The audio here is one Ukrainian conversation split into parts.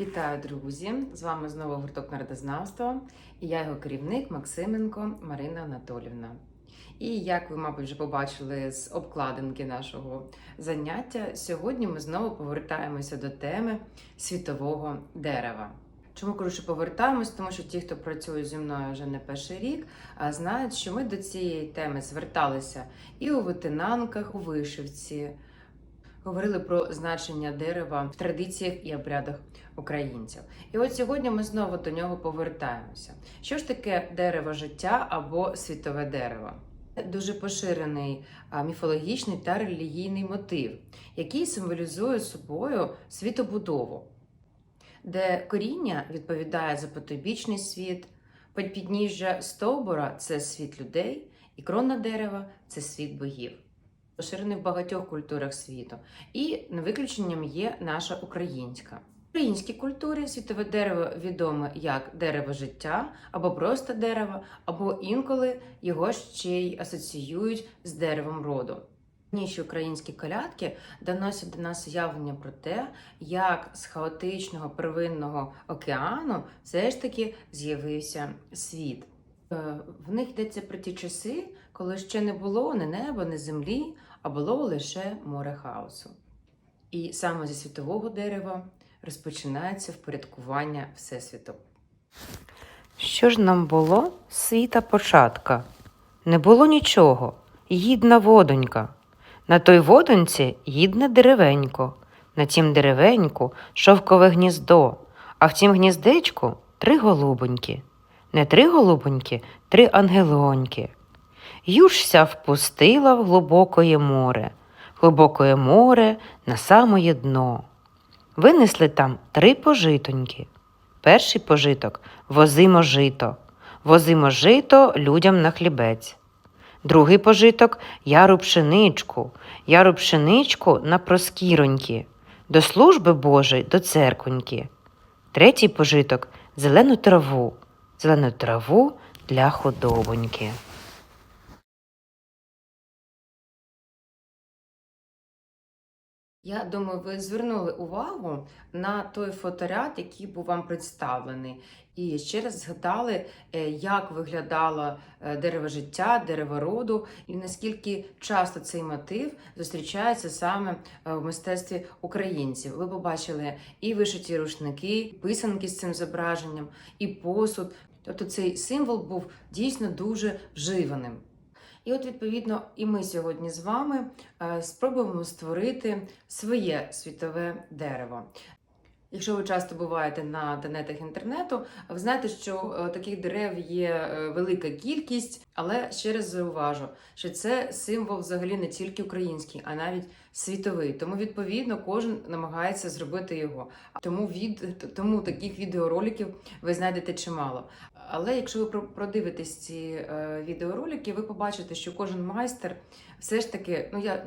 Вітаю, друзі! З вами знову гурток народознавства і я його керівник Максименко Марина Анатолівна. І як ви, мабуть, вже побачили з обкладинки нашого заняття, сьогодні ми знову повертаємося до теми світового дерева. Чому кажу, що повертаємось? Тому що ті, хто працює зі мною вже не перший рік, а знають, що ми до цієї теми зверталися і у ветенанках, у вишивці, говорили про значення дерева в традиціях і обрядах українців. І от сьогодні ми знову до нього повертаємося. Що ж таке дерево життя або світове дерево? Дуже поширений міфологічний та релігійний мотив, який символізує собою світобудову, де коріння відповідає за потойбічний світ, підніжжя стовбура це світ людей, і крона дерева це світ богів. Поширений в багатьох культурах світу, і не виключенням є наша українська. В українській культурі світове дерево відоме як дерево життя, або просто дерево, або інколи його ще й асоціюють з деревом роду. Ніші українські колядки доносять до нас уявлення про те, як з хаотичного первинного океану все ж таки з'явився світ. Е, В них йдеться про ті часи, коли ще не було ні неба, ні землі, а було лише море хаосу. І саме зі світового дерева розпочинається впорядкування Всесвіту. Що ж нам було світа початка? Не було нічого, їдна водонька. На той водоньці їдне деревенько, на тім деревеньку шовкове гніздо, а в тім гніздечку три голубоньки. Не три голубоньки, три ангелоньки. Южся впустила в глибокоє море, глибокоє море на самоє дно. Винесли там три пожитоньки. Перший пожиток возимо жито, возимо жито людям на хлібець. Другий пожиток яру пшеничку, яру пшеничку на проскіроньки, до служби Божої до церконьки. Третій пожиток зелену траву, зелену траву для худобоньки. Я думаю, ви звернули увагу на той фоторяд, який був вам представлений, і ще раз згадали, е, як виглядало е, дерево життя, дерево роду, і наскільки часто цей мотив зустрічається саме е, в мистецтві українців. Ви побачили і вишиті рушники, і писанки з цим зображенням, і посуд. Тобто цей символ був дійсно дуже вживаним. І от, відповідно, і ми сьогодні з вами е, спробуємо створити своє світове дерево. Якщо ви часто буваєте на тенетах інтернету, ви знаєте, що е, таких дерев є е, велика кількість, але ще раз зауважу, що це символ взагалі не тільки український, а навіть світовий. Тому, відповідно, кожен намагається зробити його. Тому від тому таких відеороликів ви знайдете чимало. Але якщо ви продивитесь ці е, відеоролики, ви побачите, що кожен майстер все ж таки, ну я.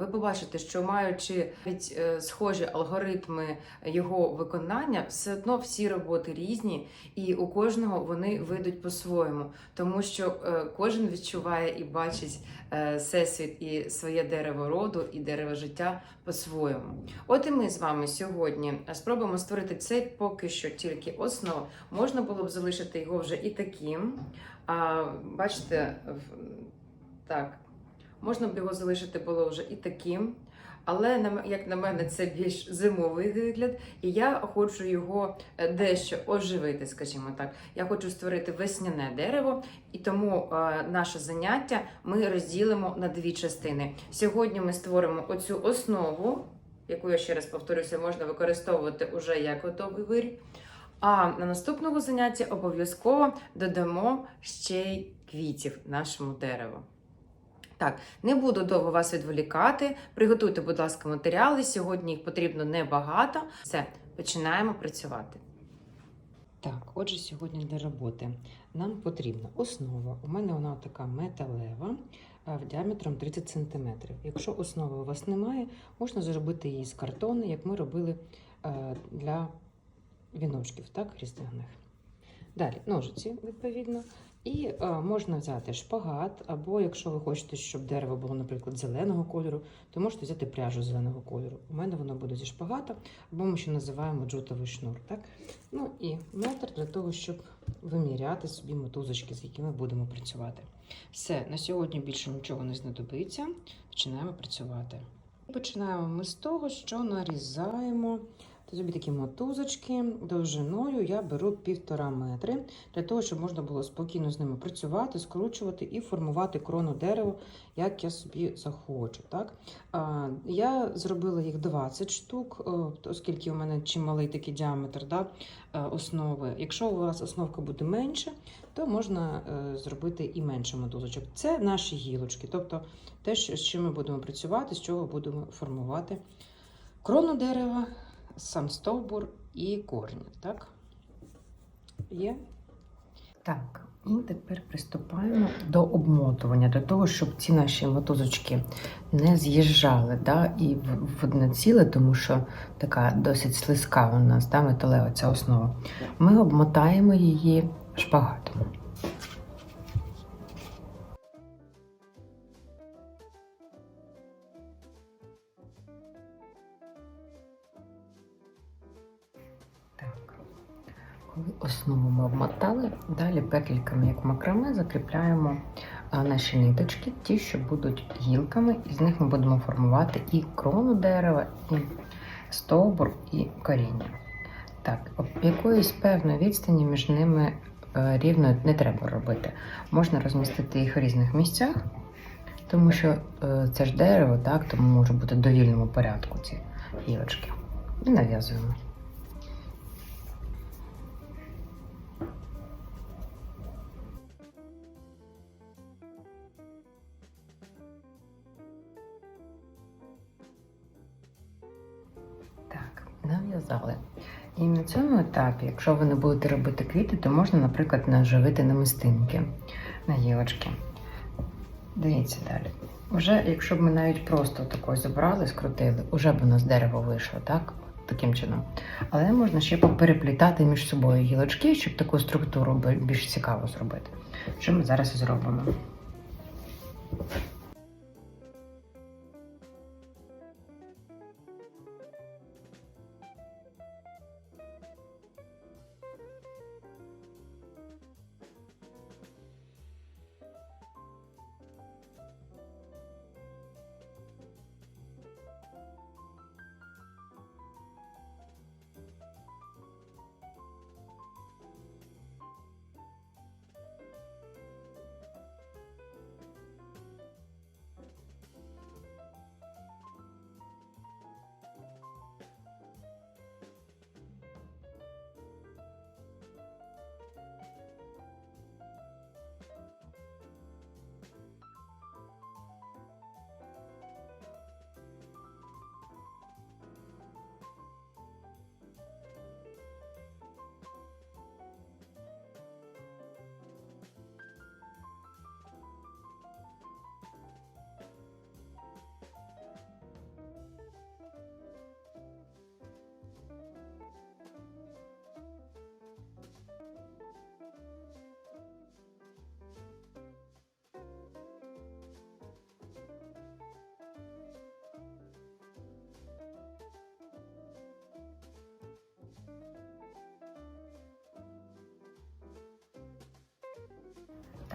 Ви побачите, що маючи навіть е, схожі алгоритми його виконання, все одно всі роботи різні, і у кожного вони вийдуть по-своєму, тому що е, кожен відчуває і бачить е, всесвіт і своє дерево роду, і дерево життя по-своєму. От і ми з вами сьогодні спробуємо створити цей поки що тільки основу. Можна було б залишити його вже і таким. А, бачите, так. Можна б його залишити було вже і таким, але як на мене, це більш зимовий вигляд, і я хочу його е, дещо оживити, скажімо так. Я хочу створити весняне дерево, і тому е, наше заняття ми розділимо на дві частини. Сьогодні ми створимо оцю основу, яку я ще раз повторюся, можна використовувати уже як готовий виріб. А на наступному занятті обов'язково додамо ще й квітів нашому дереву. Так, не буду довго вас відволікати. Приготуйте, будь ласка, матеріали. Сьогодні їх потрібно небагато. Все, починаємо працювати. Так, отже, сьогодні для роботи нам потрібна основа. У мене вона така металева в діаметром 30 см. Якщо основи у вас немає, можна зробити її з картону, як ми робили е, для віночків, так, різдвяних. Далі ножиці, відповідно. І е, можна взяти шпагат, або якщо ви хочете, щоб дерево було, наприклад, зеленого кольору, то можете взяти пряжу зеленого кольору. У мене воно буде зі шпагата, або ми ще називаємо джутовий шнур. Так? Ну і метр для того, щоб виміряти собі мотузочки, з якими будемо працювати. Все, на сьогодні більше нічого не знадобиться. Починаємо працювати. Починаємо ми з того, що нарізаємо тобі такі мотузочки довжиною я беру півтора метри для того, щоб можна було спокійно з ними працювати, скручувати і формувати крону дерева, як я собі захочу. Так? А, я зробила їх 20 штук, е, оскільки у мене чималий такий діаметр да, е, основи. Якщо у вас основка буде менше, то можна е, зробити і менше мотузочок. Це наші гілочки, тобто те, з чим ми будемо працювати, з чого будемо формувати крону дерева, сам стовбур і корні. Так? Є? Так, і тепер приступаємо до обмотування, для того, щоб ці наші мотузочки не з'їжджали да, і в одне ціле, тому що така досить слизька у нас да, металева ця основа. Ми обмотаємо її шпагатом. Основу ми обмотали, далі петельками, як макраме, закріпляємо наші ниточки, ті, що будуть гілками, і з них ми будемо формувати і крону дерева, і стовбур, і коріння. Так, якоїсь певної відстані між ними е, рівно не треба робити. Можна розмістити їх в різних місцях, тому що е, це ж дерево, так, тому може бути в довільному порядку ці гілочки. І нав'язуємо. Цьому етапі, якщо ви не будете робити квіти, то можна, наприклад, наживити намистинки на гілочки. Дивіться далі. Уже, якщо б ми навіть просто такою забрали, скрутили, уже б у нас дерево вийшло, так? Таким чином. Але можна ще попереплітати між собою гілочки, щоб таку структуру більш цікаво зробити. Що ми зараз і зробимо.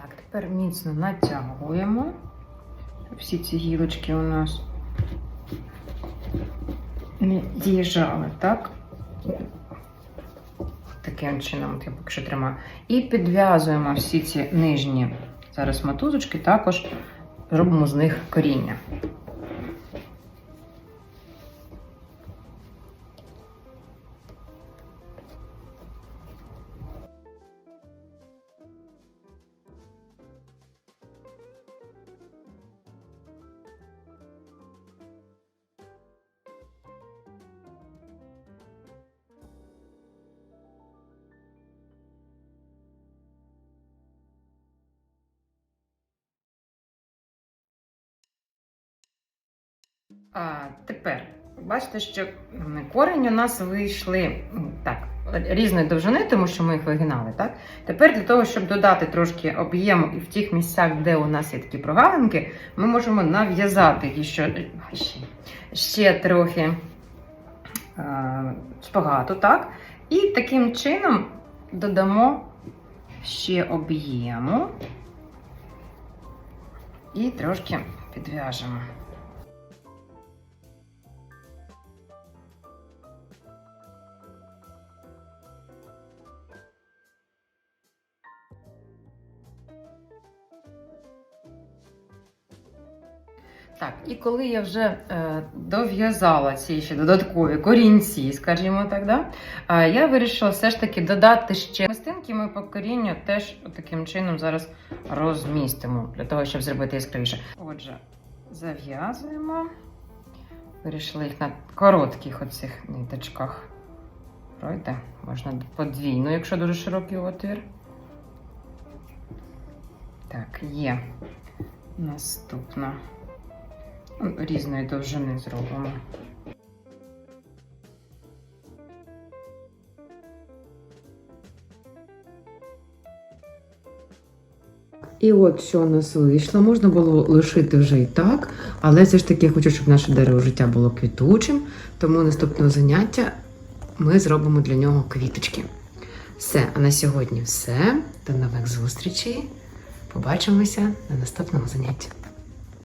Так, тепер міцно натягуємо. Всі ці гілочки у нас не з'їжджали, так? Таким чином, от я поки що тримаю. І підв'язуємо всі ці нижні зараз мотузочки, також робимо з них коріння. А, тепер, бачите, що м, корені у нас вийшли так, різної довжини, тому що ми їх вигинали. Так? Тепер для того, щоб додати трошки об'єму і в тих місцях, де у нас є такі прогалинки, ми можемо нав'язати ще, ще, трохи шпагату, так? І таким чином додамо ще об'єму і трошки підв'яжемо. Так, і коли я вже е, дов'язала ці ще додаткові корінці, скажімо так, да, е, я вирішила все ж таки додати ще мистинки. Ми по корінню теж таким чином зараз розмістимо, для того, щоб зробити яскравіше. Отже, зав'язуємо. Вирішили їх на коротких оцих ниточках. Пройде. Можна подвійно, якщо дуже широкий отвір. Так, є. Наступна. Ну, Різної довжини зробимо. І от що у нас вийшло. Можна було лишити вже і так, але все ж таки я хочу, щоб наше дерево життя було квітучим, тому наступного заняття ми зробимо для нього квіточки. Все, а на сьогодні все. До нових зустрічей. Побачимося на наступному занятті.